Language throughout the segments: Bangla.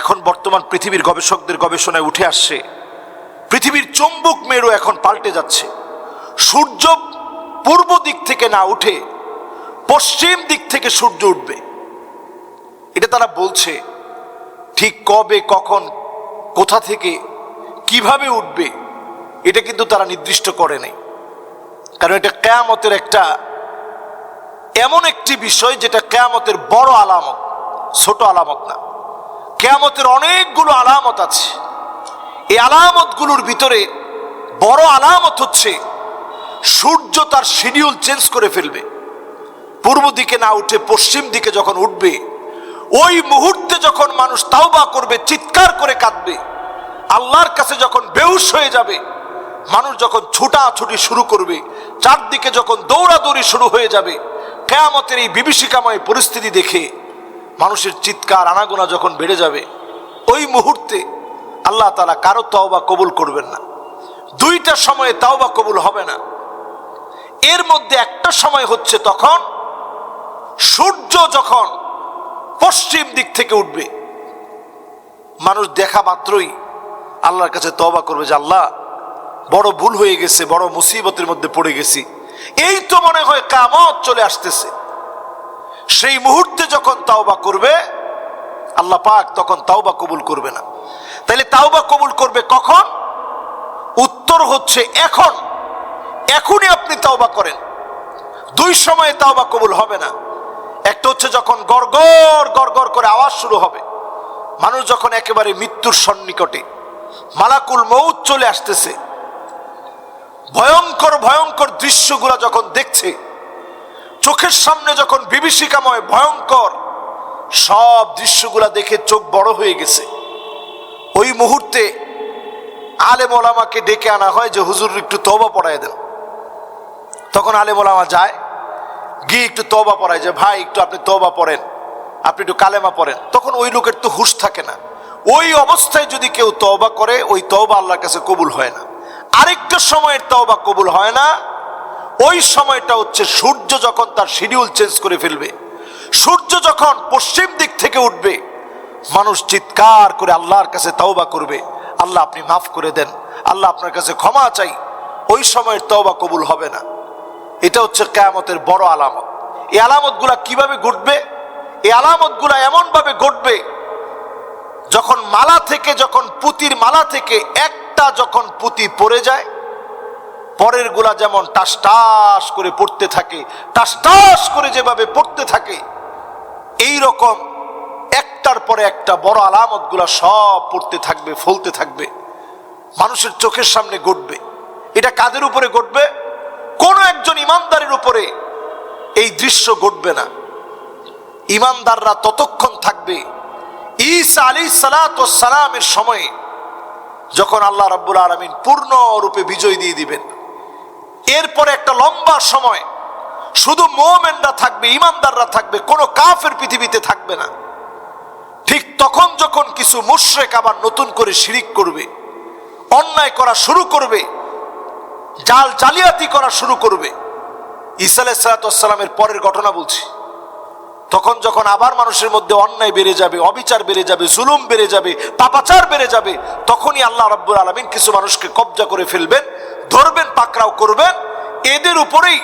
এখন বর্তমান পৃথিবীর গবেষকদের গবেষণায় উঠে আসছে, পৃথিবীর চৌম্বক মেরু এখন পাল্টে যাচ্ছে। সূর্য পূর্ব দিক থেকে না উঠে পশ্চিম দিক থেকে সূর্য উঠবে। এটা তারা বলছে, ঠিক কবে, কখন, কোথা থেকে, কীভাবে উঠবে, এটা কিন্তু তারা নির্দিষ্ট করে নেই। কারণ এটা কেয়ামতের একটা এমন একটি বিষয় যেটা কেয়ামতের বড় আলামত, ছোট আলামত না। কেয়ামতের অনেকগুলো আলামত আছে। এই আলামতগুলোর ভিতরে বড় আলামত হচ্ছে, সূর্য তার শিডিউল চেঞ্জ করে ফেলবে। পূর্ব দিকে না উঠে পশ্চিম দিকে যখন উঠবে, ওই মুহূর্তে যখন মানুষ তাওবা করবে, চিৎকার করে কাঁদবে, আল্লাহর কাছে যখন বেহুশ হয়ে যাবে, মানুষ যখন ছুটাছুটি শুরু করবে, চারদিকে যখন দৌড়াদৌড়ি শুরু হয়ে যাবে, কেয়ামতের এই বিভীষিকাময় পরিস্থিতি দেখে মানুষের চিৎকার, আনাগোনা যখন বেড়ে যাবে, ওই মুহূর্তে আল্লাহ তালা কারও তাওবা কবুল করবেন না। দুইটা সময়ে তাওবা কবুল হবে না। এর মধ্যে একটা সময় হচ্ছে তখন সূর্য যখন পশ্চিম দিক থেকে উঠবে, মানুষ দেখা মাত্রই আল্লাহর কাছে তবা করবে যে, আল্লাহ, বড় ভুল হয়ে গেছে, বড় মুসিবতের মধ্যে পড়ে গেছি। এই তো মনে হয় কামত চলে আসতেছে। সেই মুহূর্তে যখন তাওবা করবে, আল্লাহ পাক তখন তাওবা কবুল করবে না। তাইলে তাওবা কবুল করবে কখন? উত্তর হচ্ছে এখন। এখনই আপনি তাওবা করেন। দুই সময়ে তাওবা কবুল হবে না। একটা হচ্ছে যখন গড়গড় গড়গড় করে আওয়াজ শুরু হবে। মানুষ যখন একেবারে মৃত্যুর সন্নিকটে মালাকুল মৌত চলে আসতেছে, ভয়ঙ্কর ভয়ঙ্কর দৃশ্যগুলো যখন দেখছে চোখের সামনে যখন বিভীষিকাময়, ভয়ঙ্কর সব দৃশ্যগুলা দেখে চোখ বড় হয়ে গেছে। ওই মুহূর্তে আলেম ওলামাকে ডেকে আনা হয় যে, হুজুর, একটু তবা পড়ায় দেন। তখন আলেম ওলামা যায়, গিয়ে একটু তবা পড়ায় যে, ভাই, একটু আপনি তবা পড়েন, আপনি একটু কালেমা পড়েন। তখন ওই লোকের তো হুশ থাকে না। ওই অবস্থায় যদি কেউ তওবা করে, ওই তওবা আল্লাহর কাছে কবুল হয় না। আরেকটা সময়ের তওবা কবুল হয় না ওই সময়টা হচ্ছে সূর্য যখন তার শিডিউল চেঞ্জ করে ফেলবে, সূর্য যখন পশ্চিম দিক থেকে উঠবে, মানুষ চিৎকার করে আল্লাহর কাছে তওবা করবে, আল্লাহ আপনি মাফ করে দেন, আল্লাহ আপনার কাছে ক্ষমা চাই, ওই সময়ের তওবা কবুল হবে না। এটা হচ্ছে কেয়ামতের বড় আলামত। এই আলামতগুলা কীভাবে ঘটবে? এই আলামতগুলা এমনভাবে ঘটবে, যখন মালা থেকে, যখন পুতির মালা থেকে একটা যখন পুতি পড়ে যায় পরেরগুলা যেমন টাস টাস করে পড়তে থাকে, টাস টাস করে যেভাবে পড়তে থাকে এই রকম একটার পরে একটা বড় আলামতগুলা সব পড়তে থাকবে, ফলতে থাকবে। মানুষের চোখের সামনে ঘটবে। এটা কাদের উপরে ঘটবে? কোন একজন ইমানদারের উপরে এই দৃশ্য ঘটবে না। ইমানদাররা ততক্ষণ থাকবে। ঈসা আলী সালামের সময়ে যখন আল্লাহ রাব্বুল আলমিন পূর্ণ রূপে বিজয় দিয়ে দিবেন এরপরে একটা লম্বা সময় শুধু মোমেনরা থাকবে, ইমানদাররা থাকবে, কোনো কাফের পৃথিবীতে থাকবে না। ঠিক তখন যখন কিছু মুশরেক আবার নতুন করে শিরিক করবে, অন্যায় করা শুরু করবে, জাল জালিয়াতি করা শুরু করবে, ঈসা আলাইসালামের পরের ঘটনা বলছি। তখন যখন আবার মানুষের মধ্যে অন্যায় বেড়ে যাবে, অবিচার বেড়ে যাবে, জুলুম বেড়ে যাবে, পাপাচার বেড়ে যাবে, তখনই আল্লাহ রাব্বুল আলমিন কিছু মানুষকে কবজা করে ফেলবেন। ধরবেন, পাকড়াও করবেন। এদের উপরেই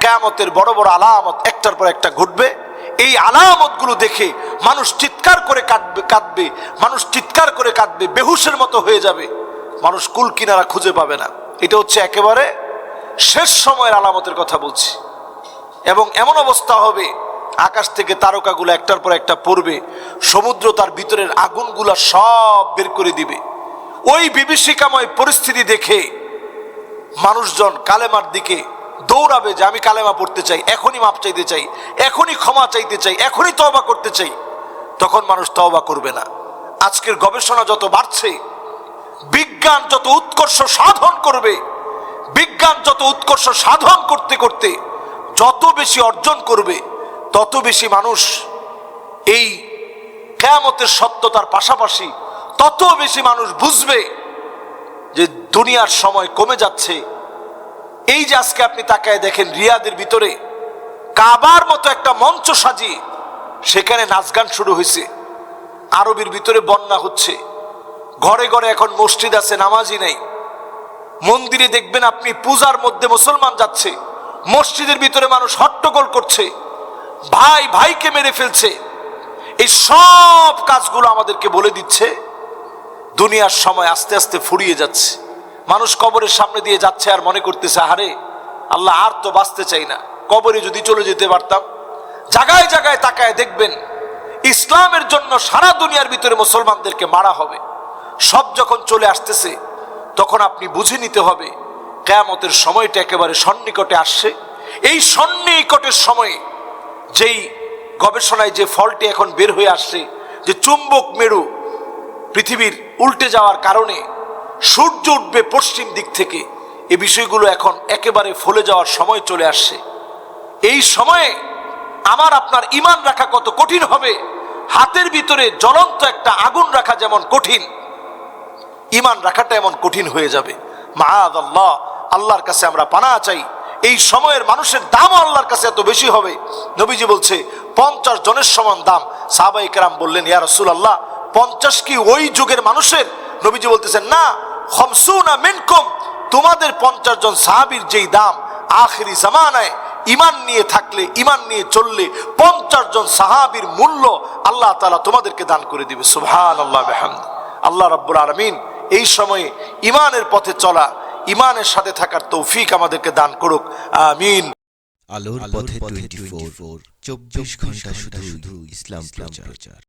কেয়ামতের বড় বড় আলামত একটার পর একটা ঘটবে। এই আলামতগুলো দেখে মানুষ চিৎকার করে কাঁদবে কাঁদবে। মানুষ চিৎকার করে কাঁদবে, বেহুশের মতো হয়ে যাবে। মানুষ কুল কিনারা খুঁজে পাবে না। এটা হচ্ছে একেবারে শেষ সময়ের আলামতের কথা বলছি। এবং এমন অবস্থা হবে, আকাশ থেকে তারকাগুলো একটার পর একটা পড়বে। সমুদ্র তার ভিতরের আগুনগুলা সব বের করে দিবে। ওই বিভীষিকাময় পরিস্থিতি দেখে মানুষজন কালেমার দিকে দৌড়াবে যে আমি কালেমা পড়তে চাই, এখনই মাপ চাইতে চাই, এখনই ক্ষমা চাইতে চাই, এখনই তওবা করতে চাই, তখন মানুষ তওবা করবে না। আজকের গবেষণা যত বাড়ছে, বিজ্ঞান যত উৎকর্ষ সাধন করবে, বিজ্ঞান যত উৎকর্ষ সাধন করতে করতে যত বেশি অর্জন করবে, তত বেশি মানুষ এই কেয়ামতের সত্যতার পাশাপাশি তত বেশি মানুষ বুঝবে দুনিয়ার সময় কমে যাচ্ছে। এই যে আজকে আপনি তাকায় দেখেন রিয়াদের ভিতরে, কাবার মতো একটা মঞ্চ সাজিয়ে সেখানে নাচ গান শুরু হয়েছে। আরবের ভিতরে বন্যা হচ্ছে। ঘরে ঘরে এখন মসজিদ আছে নামাজি নেই। মন্দিরে দেখবেন আপনি পূজার মধ্যে মুসলমান যাচ্ছে। মসজিদের ভিতরে মানুষ হট্টগোল করছে। ভাই ভাইকে মেরে ফেলছে। এই সব কাজগুলো আমাদেরকে বলে দিচ্ছে। দুনিয়ার সময় আস্তে আস্তে ফুরিয়ে যাচ্ছে। মানুষ কবরের সামনে দিয়ে যাচ্ছে আর মনে করতেছে আরে আল্লাহ আর তো বাঁচতে চাই না। কবরে যদি চলে যেতে পারতাম। জায়গায় জায়গায় তাকায় দেখবেন, ইসলামের জন্য সারা দুনিয়ার ভিতরে মুসলমানদেরকে মারা হবে। সব যখন চলে আসতেছে, তখন আপনি বুঝে নিতে হবে, কেয়ামতের সময়টা একেবারে সন্নিকটে আসছে। এই সন্নিকটের সময়ে যেই গবেষণায় যে ফলটি এখন বের হয়ে আসছে, যে চুম্বক মেরু পৃথিবীর উল্টে যাওয়ার কারণে সূর্য উঠবে পশ্চিম দিক থেকে। এ বিষয়গুলো এখন একেবারে ফলে যাওয়ার সময় চলে আসছে। এই সময়ে আমার আপনার ইমান রাখা কত কঠিন হবে। হাতের ভিতরে জ্বলন্ত একটা আগুন রাখা যেমন কঠিন, ইমান রাখাটা এমন কঠিন হয়ে যাবে। মাহাদ আল্লাহ আল্লাহর কাছে আমরা পানা চাই। এই সময়ের মানুষের দামও আল্লাহর কাছে এত বেশি হবে। নবীজি বলছে, পঞ্চাশ জনের সমান দাম। সাহাবাই কেরাম বললেন, ইয়া রসুল আল্লাহ পঞ্চাশ কি ওই যুগের মানুষের? নবীজি বলতেছেন, না খমসুনা মিনকুম তোমাদের পঞ্চাশ জন সাহাবির যেই দাম আখেরি জামানায় ইমান নিয়ে থাকলে ইমান নিয়ে চললে পঞ্চাশ জন সাহাবির মূল্য আল্লাহ তালা তোমাদেরকে দান করে দিবে। সুবহান আল্লাহ আল্লাহ রাব্বুল আলমিন এই সময়ে ইমানের পথে চলা ইমানের সাথে থাকার তৌফিক আমাদেরকে দান করুক। আমিন। আলোর পথে টোয়েন্টি ফোর চব্বিশ ঘণ্টা শুধু শুধু ইসলাম প্রচার।